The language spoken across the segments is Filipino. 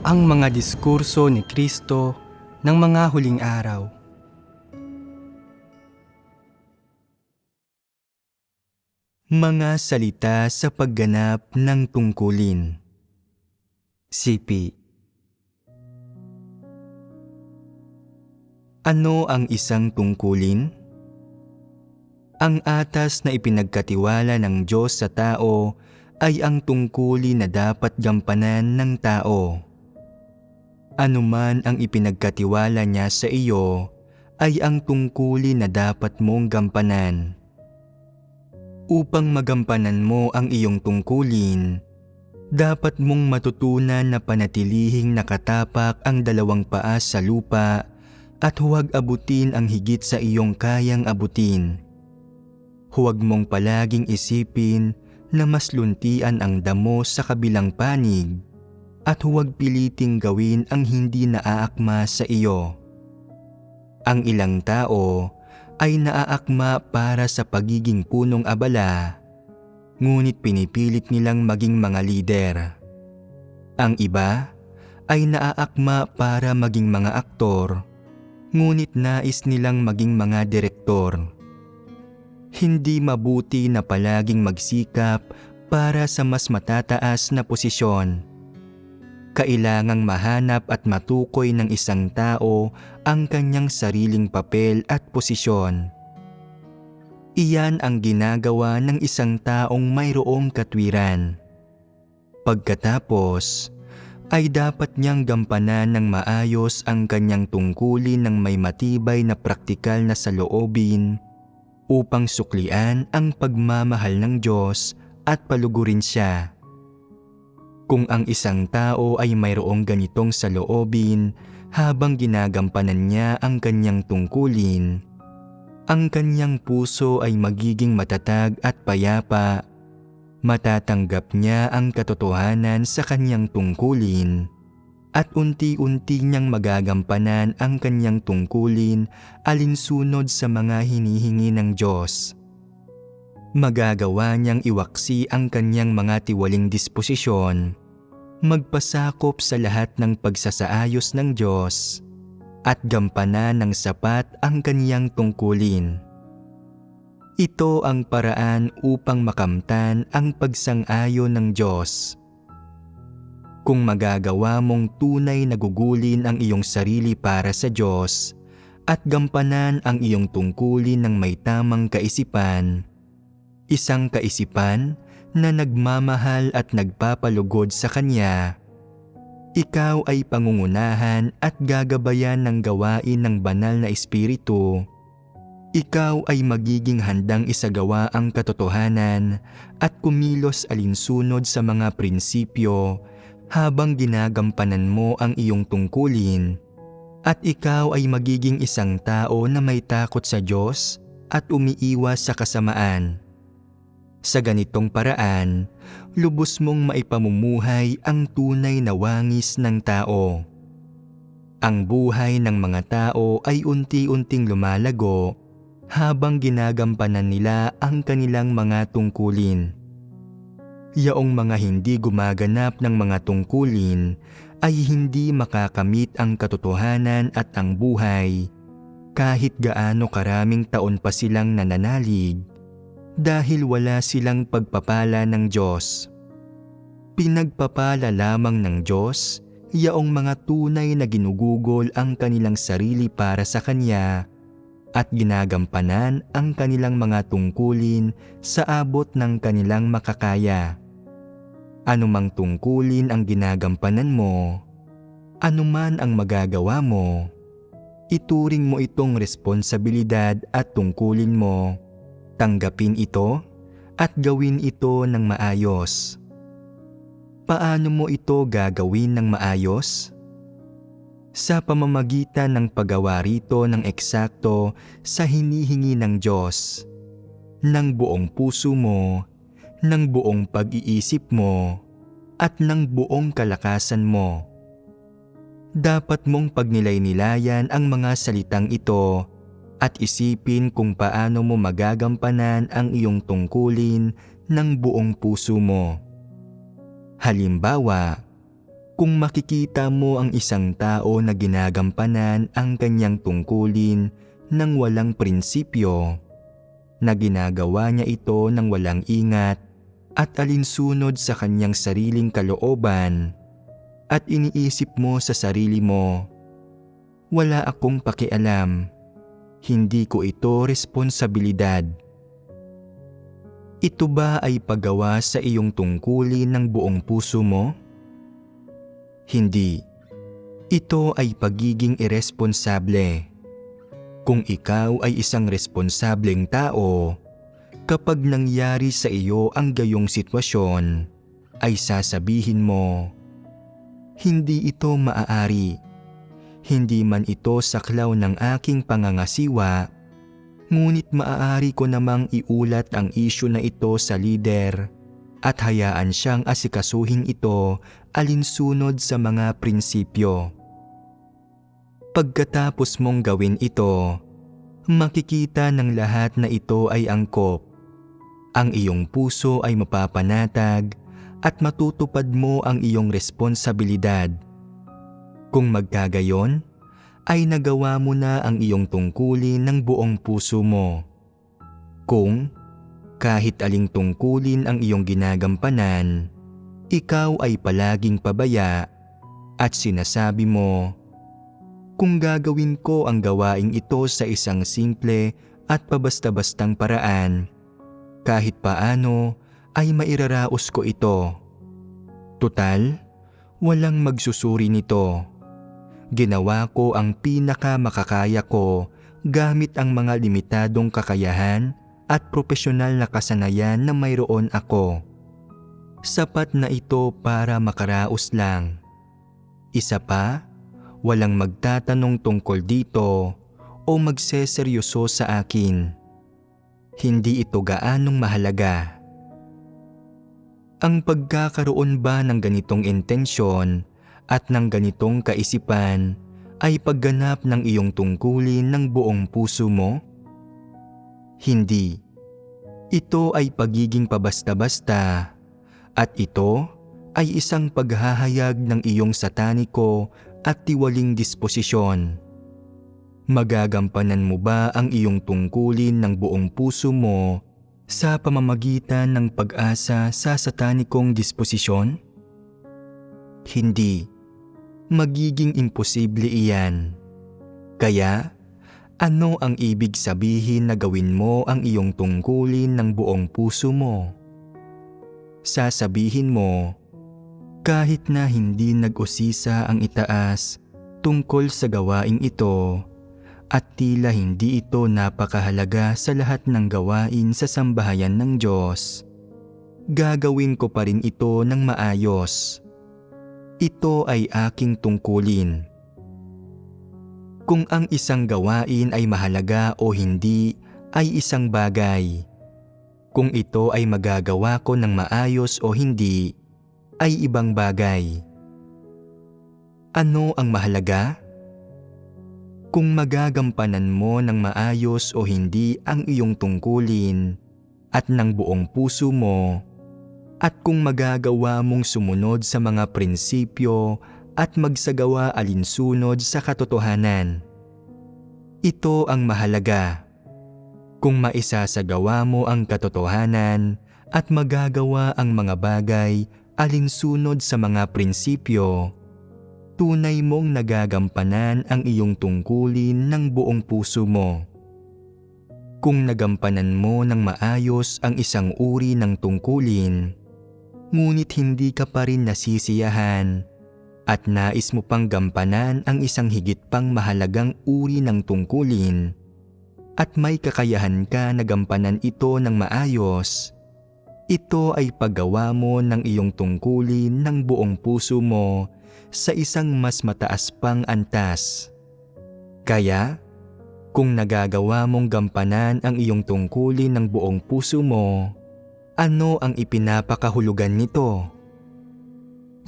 ang mga diskurso ni Kristo ng mga huling araw. Mga salita sa pagganap ng tungkulin. Sipi Ano ang isang tungkulin? Ang atas na ipinagkatiwala ng Diyos sa tao ay ang tungkulin na dapat gampanan ng tao. Anuman ang ipinagkatiwala niya sa iyo ay ang tungkulin na dapat mong gampanan. Upang magampanan mo ang iyong tungkulin, dapat mong matutunan na panatilihing nakatapak ang dalawang paa sa lupa at huwag abutin ang higit sa iyong kayang abutin. Huwag mong palaging isipin na mas luntian ang damo sa kabilang panig at huwag piliting gawin ang hindi naaakma sa iyo. Ang ilang tao ay naaakma para sa pagiging punong abala, ngunit pinipilit nilang maging mga lider. Ang iba ay naaakma para maging mga aktor, ngunit nais nilang maging mga direktor. Hindi mabuti na palaging magsikap para sa mas matataas na posisyon. Kailangang mahanap at matukoy ng isang tao ang kanyang sariling papel at posisyon. Iyan ang ginagawa ng isang taong mayroong katwiran. Pagkatapos, ay dapat niyang gampanan ng maayos ang kanyang tungkulin ng may matibay na praktikal na saloobin upang suklian ang pagmamahal ng Diyos at palugurin siya. Kung ang isang tao ay mayroong ganitong saloobin habang ginagampanan niya ang kanyang tungkulin, ang kanyang puso ay magiging matatag at payapa. Matatanggap niya ang katotohanan sa kanyang tungkulin at unti-unti niyang magagampanan ang kanyang tungkulin alinsunod sa mga hinihingi ng Diyos. Magagawa niyang iwaksi ang kanyang mga tiwaling disposisyon magpasakop sa lahat ng pagsasaayos ng Diyos at gampanan ng sapat ang kaniyang tungkulin. Ito ang paraan upang makamtan ang pagsang-ayon ng Diyos. Kung magagawa mong tunay na gugulin ang iyong sarili para sa Diyos at gampanan ang iyong tungkulin ng may tamang kaisipan, isang kaisipan na nagmamahal at nagpapalugod sa Kanya, ikaw ay pangungunahan at gagabayan ng gawain ng banal na Espiritu. Ikaw ay magiging handang isagawa ang katotohanan at kumilos alinsunod sa mga prinsipyo habang ginagampanan mo ang iyong tungkulin. At ikaw ay magiging isang tao na may takot sa Diyos at umiiwas sa kasamaan sa ganitong paraan, lubos mong maipamumuhay ang tunay na wangis ng tao. Ang buhay ng mga tao ay unti-unting lumalago habang ginagampanan nila ang kanilang mga tungkulin. Yaong mga hindi gumaganap ng mga tungkulin ay hindi makakamit ang katotohanan at ang buhay kahit gaano karaming taon pa silang nananalig dahil wala silang pagpapala ng Diyos. Pinagpapala lamang ng Diyos yaong mga tunay na ginugugol ang kanilang sarili para sa Kanya at ginagampanan ang kanilang mga tungkulin sa abot ng kanilang makakaya. Anumang tungkulin ang ginagampanan mo, anuman ang magagawa mo, ituring mo itong responsibilidad at tungkulin mo Tanggapin ito at gawin ito ng maayos. Paano mo ito gagawin ng maayos? Sa pamamagitan ng paggawa rito ng eksakto sa hinihingi ng Diyos, ng buong puso mo, ng buong pag-iisip mo, at ng buong kalakasan mo. Dapat mong pagnilay-nilayan ang mga salitang ito at isipin kung paano mo magagampanan ang iyong tungkulin ng buong puso mo. Halimbawa, Kung makikita mo ang isang tao na ginagampanan ang kanyang tungkulin ng walang prinsipyo, na ginagawa niya ito ng walang ingat at alinsunod sa kanyang sariling kalooban, at iniisip mo sa sarili mo, wala akong pakialam, hindi ko ito responsibilidad. Ito ba ay paggawa sa iyong tungkulin ng buong puso mo? Hindi. Ito ay pagiging irresponsable. Kung ikaw ay isang responsableng tao, kapag nangyari sa iyo ang gayong sitwasyon, ay sasabihin mo, Hindi ito maaari. Hindi man ito saklaw ng aking pangangasiwa, ngunit maaari ko namang iulat ang isyu na ito sa lider at hayaan siyang asikasuhin ito alinsunod sa mga prinsipyo. Pagkatapos mong gawin ito, makikita ng lahat na ito ay angkop. Ang iyong puso ay mapapanatag at matutupad mo ang iyong responsibilidad. Kung magkagayon, ay nagawa mo na ang iyong tungkulin ng buong puso mo. Kung kahit aling tungkulin ang iyong ginagampanan, ikaw ay palaging pabaya at sinasabi mo, kung gagawin ko ang gawaing ito sa isang simple at pabasta-bastang paraan, kahit paano ay mairaraos ko ito. Tutal, walang magsusuri nito. Ginawa ko ang pinaka makakaya ko gamit ang mga limitadong kakayahan at profesional na kasanayan na mayroon ako. Sapat na ito para makaraos lang. Isa pa, walang magtatanong tungkol dito o magseseryoso sa akin. Hindi ito gaanong mahalaga. Ang pagkakaroon ba ng ganitong intensyon at ng ganitong kaisipan ay pagganap ng iyong tungkulin ng buong puso mo? Hindi. Ito ay pagiging pabasta-basta at ito ay isang paghahayag ng iyong sataniko at tiwaling disposisyon. Magagampanan mo ba ang iyong tungkulin ng buong puso mo sa pamamagitan ng pag-asa sa satanikong disposisyon? Hindi. Magiging imposible iyan. Kaya, ano ang ibig sabihin na gawin mo ang iyong tungkulin ng buong puso mo? Sasabihin mo, kahit na hindi nag-usisa ang itaas tungkol sa gawaing ito at tila hindi ito napakahalaga sa lahat ng gawain sa sambahayan ng Diyos, gagawin ko pa rin ito ng maayos. Ito ay aking tungkulin. Kung ang isang gawain ay mahalaga o hindi ay isang bagay. Kung ito ay magagawa ko ng maayos o hindi, ay ibang bagay. Ano ang mahalaga? Kung magagampanan mo ng maayos o hindi ang iyong tungkulin at ng buong puso mo, at kung magagawa mong sumunod sa mga prinsipyo at magsagawa alinsunod sa katotohanan. Ito ang mahalaga kung maisasagawa mo ang katotohanan at magagawa ang mga bagay alinsunod sa mga prinsipyo, tunay mong nagagampanan ang iyong tungkulin ng buong puso mo. Kung nagampanan mo ng maayos ang isang uri ng tungkulin, ngunit hindi ka pa rin nasisiyahan at nais mo pang gampanan ang isang higit pang mahalagang uri ng tungkulin, at may kakayahan ka na gampanan ito ng maayos, ito ay paggawa mo ng iyong tungkulin ng buong puso mo sa isang mas mataas pang antas. Kaya, kung nagagawa mong gampanan ang iyong tungkulin ng buong puso mo, ano ang ipinapakahulugan nito?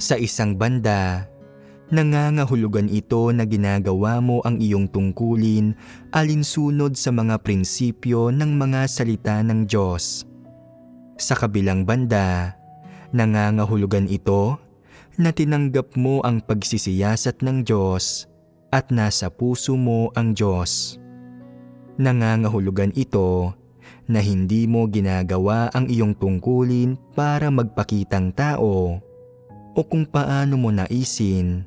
Sa isang banda, nangangahulugan ito na ginagawa mo ang iyong tungkulin alinsunod sa mga prinsipyo ng mga salita ng Diyos. Sa kabilang banda, nangangahulugan ito na tinanggap mo ang pagsisiyasat ng Diyos at nasa puso mo ang Diyos. Nangangahulugan ito na hindi mo ginagawa ang iyong tungkulin para magpakitang tao o kung paano mo naisin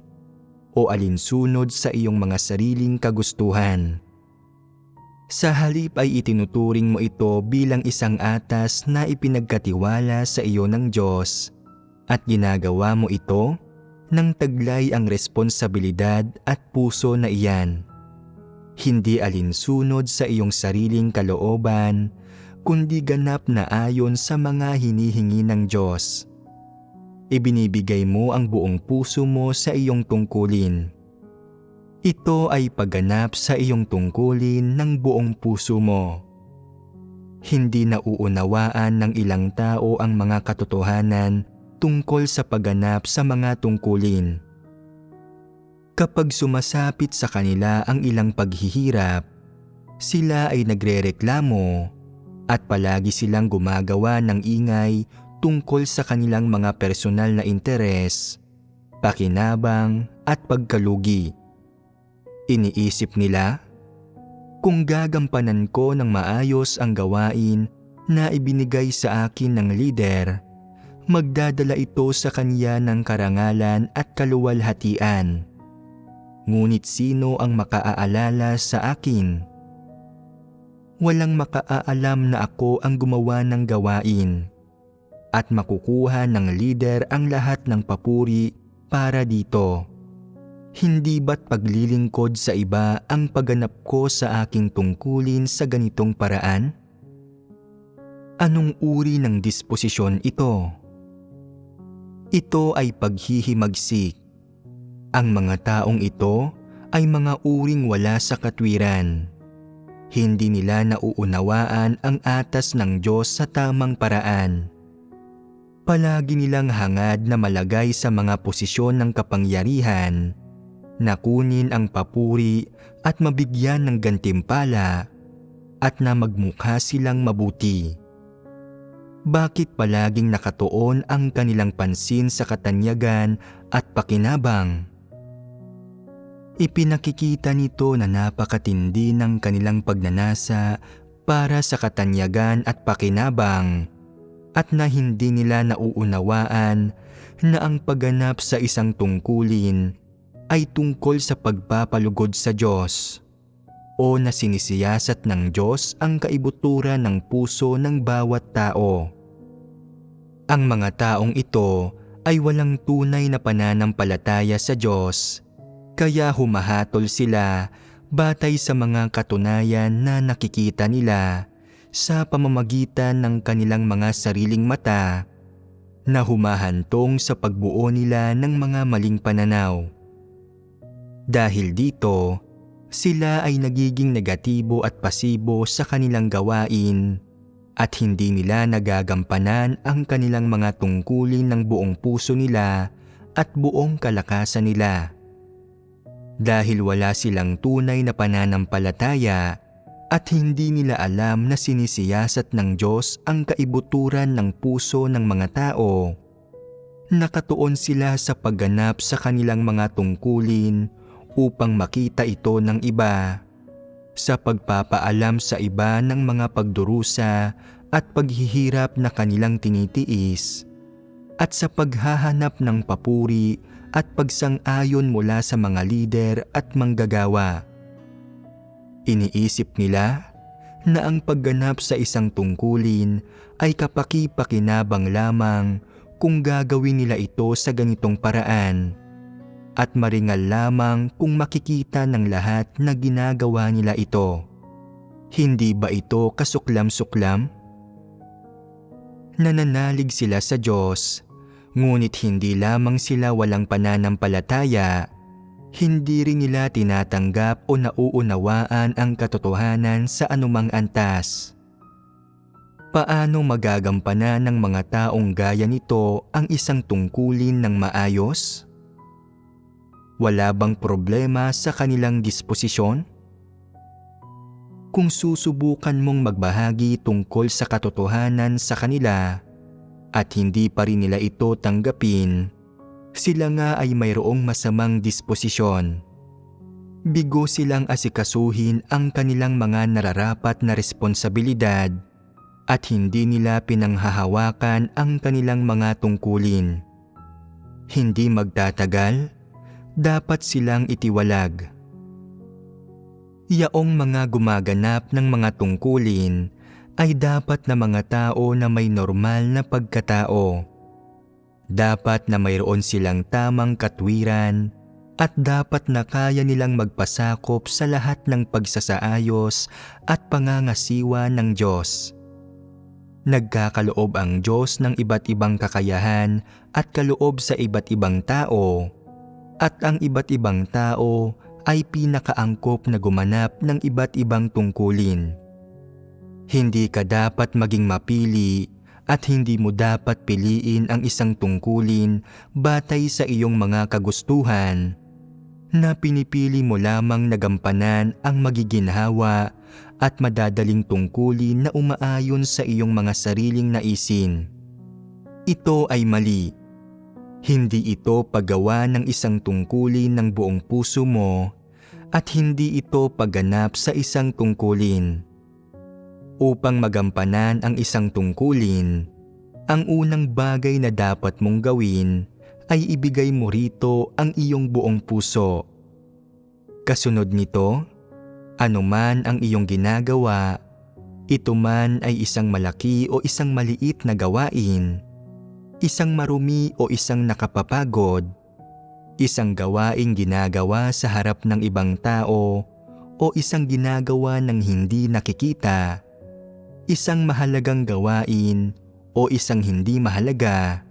o alinsunod sa iyong mga sariling kagustuhan. Sa halip ay itinuturing mo ito bilang isang atas na ipinagkatiwala sa iyo ng Diyos at ginagawa mo ito nang taglay ang responsibilidad at puso na iyan. Hindi alinsunod sa iyong sariling kalooban, kundi ganap na ayon sa mga hinihingi ng Diyos. Ibinibigay mo ang buong puso mo sa iyong tungkulin. Ito ay pagganap sa iyong tungkulin ng buong puso mo. Hindi nauunawaan ng ilang tao ang mga katotohanan tungkol sa pagganap sa mga tungkulin. Kapag sumasapit sa kanila ang ilang paghihirap, sila ay nagrereklamo at palagi silang gumagawa ng ingay tungkol sa kanilang mga personal na interes, pakinabang at pagkalugi. Iniisip nila, kung gagampanan ko ng maayos ang gawain na ibinigay sa akin ng lider, magdadala ito sa kanya ng karangalan at kaluwalhatian. Ngunit sino ang makaaalala sa akin? Walang makaaalam na ako ang gumawa ng gawain at makukuha ng lider ang lahat ng papuri para dito. Hindi ba't paglilingkod sa iba ang pagganap ko sa aking tungkulin sa ganitong paraan? Anong uri ng disposisyon ito? Ito ay paghihimagsik. Ang mga taong ito ay mga uring wala sa katwiran. Hindi nila nauunawaan ang atas ng Diyos sa tamang paraan. Palagi nilang hangad na malagay sa mga posisyon ng kapangyarihan na kunin ang papuri at mabigyan ng gantimpala at na magmukha silang mabuti. Bakit palaging nakatuon ang kanilang pansin sa katanyagan at pakinabang? Ipinakikita nito na napakatindi ng kanilang pagnanasa para sa katanyagan at pakinabang at na hindi nila nauunawaan na ang pagganap sa isang tungkulin ay tungkol sa pagpapalugod sa Diyos o na sinisiyasat ng Diyos ang kaibuturan ng puso ng bawat tao. Ang mga taong ito ay walang tunay na pananampalataya sa Diyos, kaya humahatol sila batay sa mga katunayan na nakikita nila sa pamamagitan ng kanilang mga sariling mata na humahantong sa pagbuo nila ng mga maling pananaw. Dahil dito, sila ay nagiging negatibo at pasibo sa kanilang gawain at hindi nila nagagampanan ang kanilang mga tungkulin ng buong puso nila at buong kalakasan nila. Dahil wala silang tunay na pananampalataya at hindi nila alam na sinisiyasat ng Diyos ang kaibuturan ng puso ng mga tao, nakatuon sila sa pagganap sa kanilang mga tungkulin upang makita ito ng iba. Sa pagpapaalam sa iba ng mga pagdurusa at paghihirap na kanilang tinitiis at sa paghahanap ng papuri at pagsang-ayon mula sa mga lider at manggagawa. Iniisip nila na ang pagganap sa isang tungkulin ay kapaki-pakinabang lamang kung gagawin nila ito sa ganitong paraan at maringal lamang kung makikita ng lahat na ginagawa nila ito. Hindi ba ito kasuklam-suklam? Nananalig sila sa Diyos, ngunit hindi lamang sila walang pananampalataya, hindi rin nila tinatanggap o nauunawaan ang katotohanan sa anumang antas. Paano magagampanan ng mga taong gaya nito ang isang tungkulin ng maayos? Wala bang problema sa kanilang disposisyon? Kung susubukan mong magbahagi tungkol sa katotohanan sa kanila at hindi pa rin nila ito tanggapin, Sila nga ay mayroong masamang disposisyon. Bigo silang asikasuhin ang kanilang mga nararapat na responsibilidad at hindi nila pinanghahawakan ang kanilang mga tungkulin. Hindi magtatagal, dapat silang itiwalag. Yaong mga gumaganap ng mga tungkulin ay dapat na mga tao na may normal na pagkatao. Dapat na mayroon silang tamang katwiran at dapat na kaya nilang magpasakop sa lahat ng pagsasaayos at pangangasiwa ng Diyos. Nagkakaloob ang Diyos ng iba't ibang kakayahan at kaloob sa iba't ibang tao, at ang iba't ibang tao ay pinakaangkop na gumanap ng iba't ibang tungkulin. Hindi ka dapat maging mapili at hindi mo dapat piliin ang isang tungkulin batay sa iyong mga kagustuhan na pinipili mo lamang na gampanan ang magiginhawa at madadaling tungkulin na umaayon sa iyong mga sariling naisin. Ito ay mali. Hindi ito paggawa ng isang tungkulin ng buong puso mo at hindi ito pagganap sa isang tungkulin. Upang magampanan ang isang tungkulin, ang unang bagay na dapat mong gawin ay ibigay mo rito ang iyong buong puso. Kasunod nito, anuman ang iyong ginagawa, ito man ay isang malaki o isang maliit na gawain, isang marumi o isang nakapapagod, isang gawaing ginagawa sa harap ng ibang tao o isang ginagawa ng hindi nakikita, isang mahalagang gawain o isang hindi mahalaga,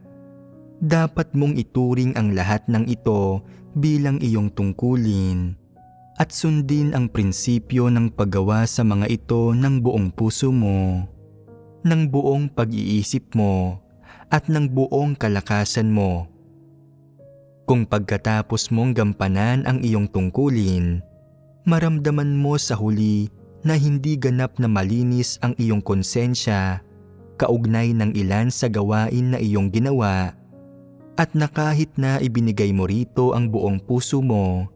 dapat mong ituring ang lahat ng ito bilang iyong tungkulin at sundin ang prinsipyo ng paggawa sa mga ito ng buong puso mo, ng buong pag-iisip mo, at ng buong kalakasan mo. Kung pagkatapos mong gampanan ang iyong tungkulin, maramdaman mo sa huli na hindi ganap na malinis ang iyong konsensya kaugnay ng ilan sa gawain na iyong ginawa at na kahit na ibinigay mo rito ang buong puso mo,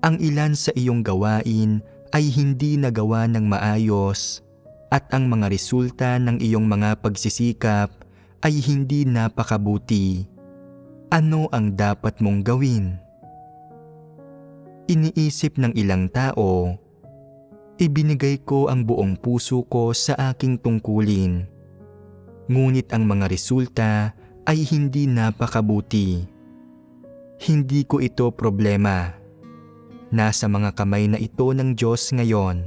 ang ilan sa iyong gawain ay hindi nagawa ng maayos at ang mga resulta ng iyong mga pagsisikap ay hindi napakabuti. Ano ang dapat mong gawin? Iniisip ng ilang tao, ibinigay ko ang buong puso ko sa aking tungkulin. Ngunit ang mga resulta ay hindi napakabuti. Hindi ko ito problema. Nasa mga kamay na ito ng Diyos ngayon.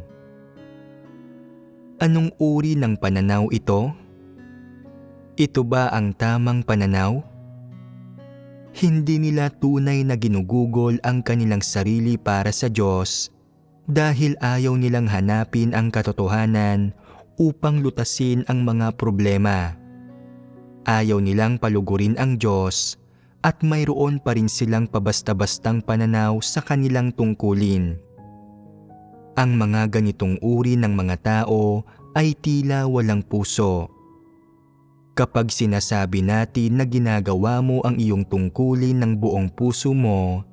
Anong uri ng pananaw ito? Ito ba ang tamang pananaw? Hindi nila tunay na ginugugol ang kanilang sarili para sa Diyos dahil ayaw nilang hanapin ang katotohanan upang lutasin ang mga problema. Ayaw nilang palugurin ang Diyos at mayroon pa rin silang pabasta-bastang pananaw sa kanilang tungkulin. Ang mga ganitong uri ng mga tao ay tila walang puso. Kapag sinasabi natin na ginagawa mo ang iyong tungkulin ng buong puso mo,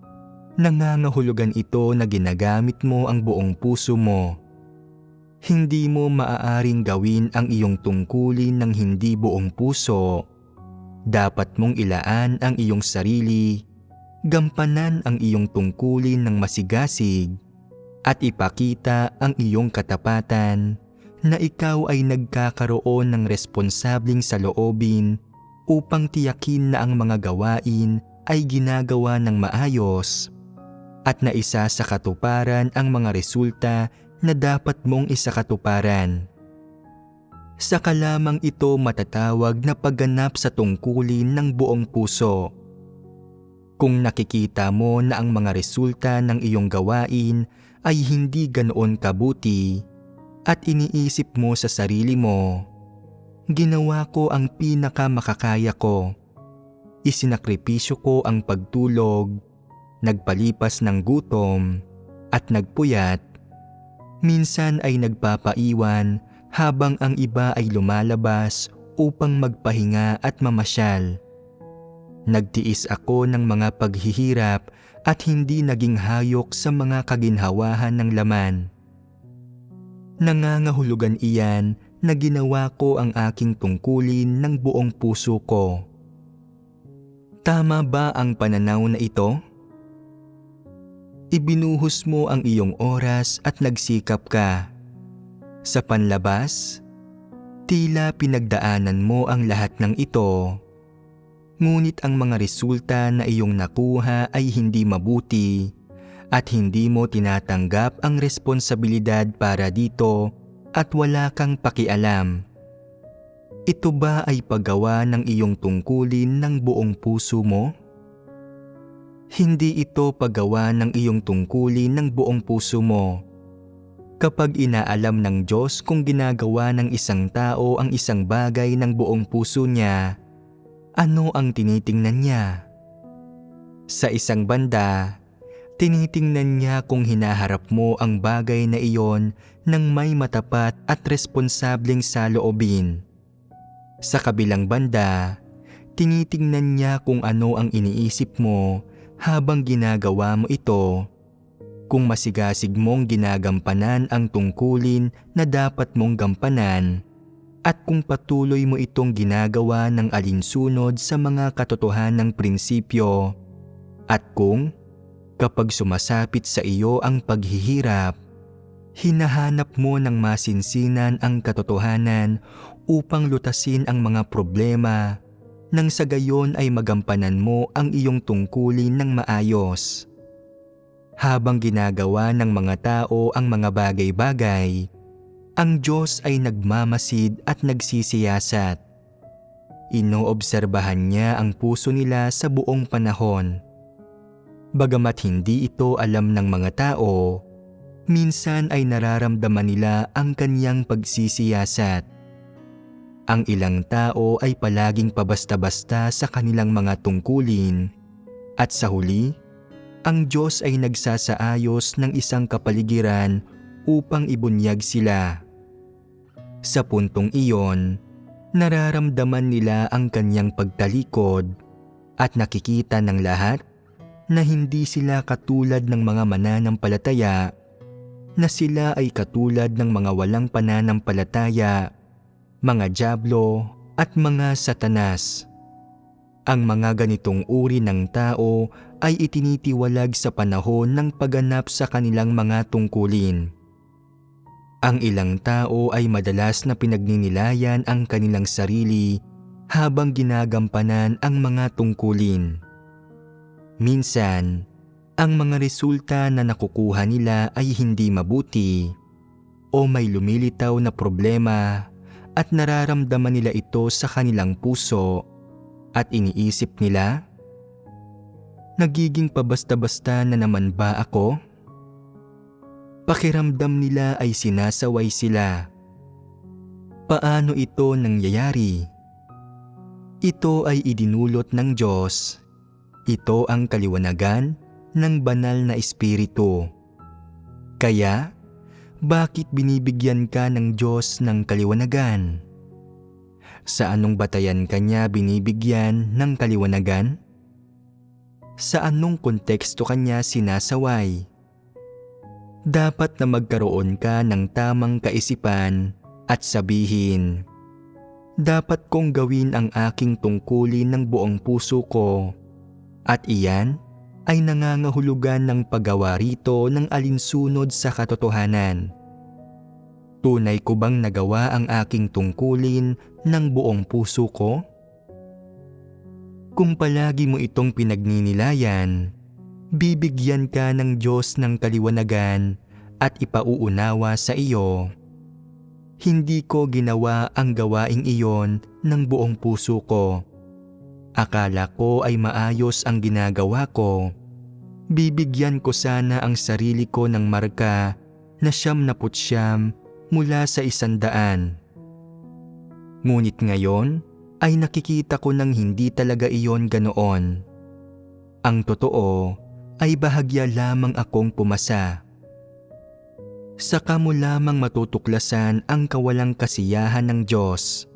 nangangahulugan ito na ginagamit mo ang buong puso mo. Hindi mo maaaring gawin ang iyong tungkulin ng hindi buong puso dapat mong ilaan ang iyong sarili, gampanan ang iyong tungkulin ng masigasig, at ipakita ang iyong katapatan na ikaw ay nagkakaroon ng responsableng sa loobin upang tiyakin na ang mga gawain ay ginagawa ng maayos at na isa sa katuparan ang mga resulta na dapat mong isakatuparan. Saka lamang ito matatawag na pagganap sa tungkulin ng buong puso. Kung nakikita mo na ang mga resulta ng iyong gawain ay hindi ganoon kabuti at iniisip mo sa sarili mo, ginawa ko ang pinakamakakaya ko. Isinakripisyo ko ang pagtulog, nagpalipas ng gutom, at nagpuyat. Minsan ay nagpapaiwan habang ang iba ay lumalabas upang magpahinga at mamasyal. Nagtiis ako ng mga paghihirap at hindi naging hayok sa mga kaginhawahan ng laman. Nangangahulugan iyan na ginawa ko ang aking tungkulin ng buong puso ko. Tama ba ang pananaw na ito? Ibinuhos mo ang iyong oras at nagsikap ka. Sa panlabas, tila pinagdaanan mo ang lahat ng ito Ngunit ang mga resulta na iyong nakuha ay hindi mabuti at hindi mo tinatanggap ang responsibilidad para dito at wala kang pakialam. Ito ba ay paggawa ng iyong tungkulin ng buong puso mo? Hindi ito paggawa ng iyong tungkulin ng buong puso mo. Kapag inaalam ng Diyos kung ginagawa ng isang tao ang isang bagay ng buong puso niya, ano ang tinitingnan niya. Sa isang banda, tinitingnan niya kung hinaharap mo ang bagay na iyon ng may matapat at responsableng saloobin. Sa kabilang banda, tinitingnan niya kung ano ang iniisip mo habang ginagawa mo ito. Kung masigasig mong ginagampanan ang tungkulin na dapat mong gampanan at kung patuloy mo itong ginagawa ng alinsunod sa mga katotohanang prinsipyo at kung kapag sumasapit sa iyo ang paghihirap, hinahanap mo ng masinsinan ang katotohanan upang lutasin ang mga problema nang sa gayon ay magampanan mo ang iyong tungkulin ng maayos. Habang ginagawa ng mga tao ang mga bagay-bagay, ang Diyos ay nagmamasid at nagsisiyasat. Inoobserbahan niya ang puso nila sa buong panahon. Bagamat hindi ito alam ng mga tao, minsan ay nararamdaman nila ang kanyang pagsisiyasat. Ang ilang tao ay palaging pabasta-basta sa kanilang mga tungkulin at sa huli, ang Diyos ay nagsasaayos ng isang kapaligiran upang ibunyag sila. Sa puntong iyon, nararamdaman nila ang kanyang pagtalikod at nakikita ng lahat na hindi sila katulad ng mga mananampalataya na sila ay katulad ng mga walang pananampalataya, mga jablo at mga satanas. Ang mga ganitong uri ng tao ay itinitiwalag sa panahon ng pagganap sa kanilang mga tungkulin. Ang ilang tao ay madalas na pinagninilayan ang kanilang sarili habang ginagampanan ang mga tungkulin. Minsan, ang mga resulta na nakukuha nila ay hindi mabuti o may lumilitaw na problema at nararamdaman nila ito sa kanilang puso at iniisip nila, Nagiging pabasta-basta na naman ba ako? pakiramdam nila ay sinasaway sila. Paano ito nangyayari? Ito ay idinulot ng Diyos. Ito ang kaliwanagan ng banal na espiritu. Kaya, bakit binibigyan ka ng Diyos ng kaliwanagan? Sa anong batayan kanya binibigyan ng kaliwanagan? Sa anong konteksto kanya sinasaway? dapat na magkaroon ka ng tamang kaisipan at sabihin, dapat kong gawin ang aking tungkulin ng buong puso ko at iyan ay nangangahulugan ng paggawa rito ng alinsunod sa katotohanan. Tunay ko bang nagawa ang aking tungkulin ng buong puso ko? Kung palagi mo itong pinagninilayan, bibigyan ka ng Diyos ng kaliwanagan at ipauunawa sa iyo. Hindi ko ginawa ang gawaing iyon ng buong puso ko. Akala ko ay maayos ang ginagawa ko. Bibigyan ko sana ang sarili ko ng marka na siyam na putsyam mula sa isandaan. Ngunit ngayon ay nakikita ko ng hindi talaga iyon ganoon. Ang totoo ay bahagya lamang akong pumasa. Saka mo lamang matutuklasan ang kawalang kasiyahan ng Diyos.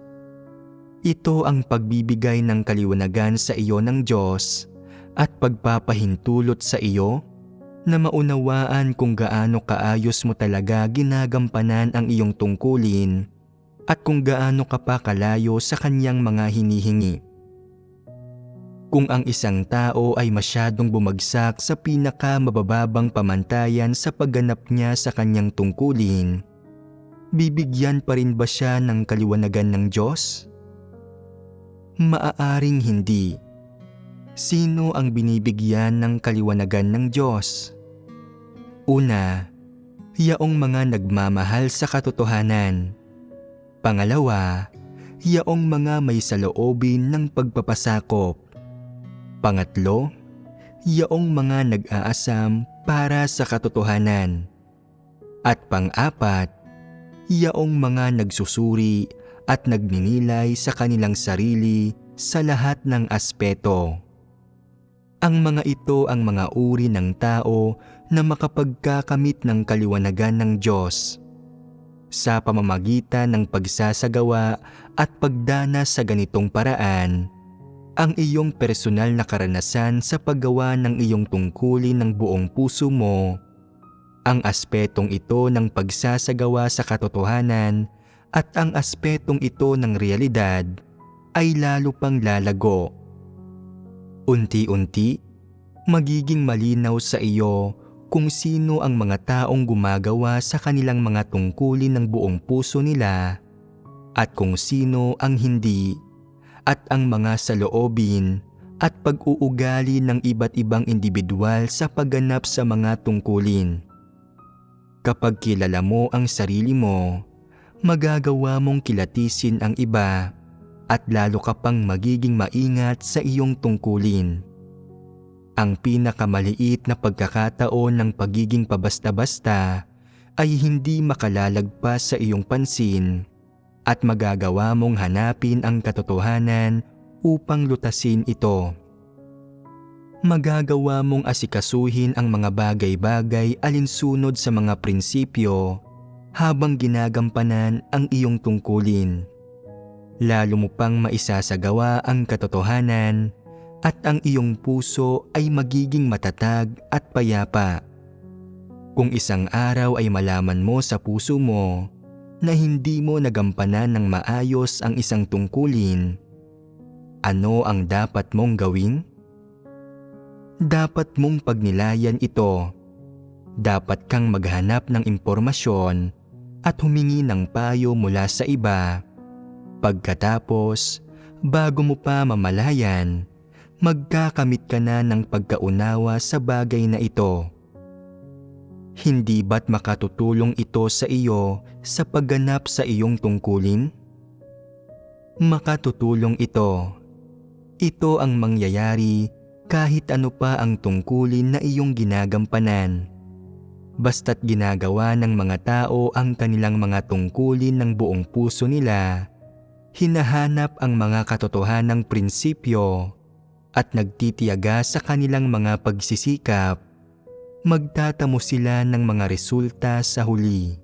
Ito ang pagbibigay ng kaliwanagan sa iyo ng Diyos at pagpapahintulot sa iyo na maunawaan kung gaano kaayos mo talaga ginagampanan ang iyong tungkulin at kung gaano ka pa kalayo sa kanyang mga hinihingi. Kung ang isang tao ay masyadong bumagsak sa pinakamabababang pamantayan sa pagganap niya sa kanyang tungkulin, bibigyan pa rin ba siya ng kaliwanagan ng Diyos? Maaaring hindi. Sino ang binibigyan ng kaliwanagan ng Diyos? Una, yaong mga nagmamahal sa katotohanan. Pangalawa, yaong mga may saloobin ng pagpapasakop. Pangatlo, yaong mga nag-aasam para sa katotohanan. At pang-apat, yaong mga nagsusuri at nagninilay sa kanilang sarili sa lahat ng aspeto. Ang mga ito ang mga uri ng tao na makapagkakamit ng kaliwanagan ng Diyos sa pamamagitan ng pagsasagawa at pagdana sa ganitong paraan ang iyong personal na karanasan sa paggawa ng iyong tungkulin ng buong puso mo. Ang aspetong ito ng pagsasagawa sa katotohanan at ang aspetong ito ng realidad ay lalo pang lalago. Unti-unti, magiging malinaw sa iyo kung sino ang mga taong gumagawa sa kanilang mga tungkulin ng buong puso nila at kung sino ang hindi at ang mga saloobin at pag-uugali ng iba't ibang individual sa pagganap sa mga tungkulin. Kapag kilala mo ang sarili mo, magagawa mong kilatisin ang iba at lalo ka pang magiging maingat sa iyong tungkulin. Ang pinakamaliit na pagkakataon ng pagiging pabasta-basta ay hindi makalalagpas sa iyong pansin at magagawa mong hanapin ang katotohanan upang lutasin ito. Magagawa mong asikasuhin ang mga bagay-bagay alinsunod sa mga prinsipyo habang ginagampanan ang iyong tungkulin. Lalo mo pang maisasagawa ang katotohanan at ang iyong puso ay magiging matatag at payapa. Kung isang araw ay malaman mo sa puso mo na hindi mo nagampanan ng maayos ang isang tungkulin, ano ang dapat mong gawin? Dapat mong pagnilayan ito. Dapat kang maghanap ng impormasyon at humingi ng payo mula sa iba. Pagkatapos, bago mo pa mamalayan, magkakamit ka na ng pagkaunawa sa bagay na ito. Hindi ba't makatutulong ito sa iyo sa pagganap sa iyong tungkulin? Makatutulong ito. Ito ang mangyayari kahit ano pa ang tungkulin na iyong ginagampanan. Basta't ginagawa ng mga tao ang kanilang mga tungkulin ng buong puso nila, hinahanap ang mga katotohanang prinsipyo at nagtitiyaga sa kanilang mga pagsisikap magtatamo sila ng mga resulta sa huli.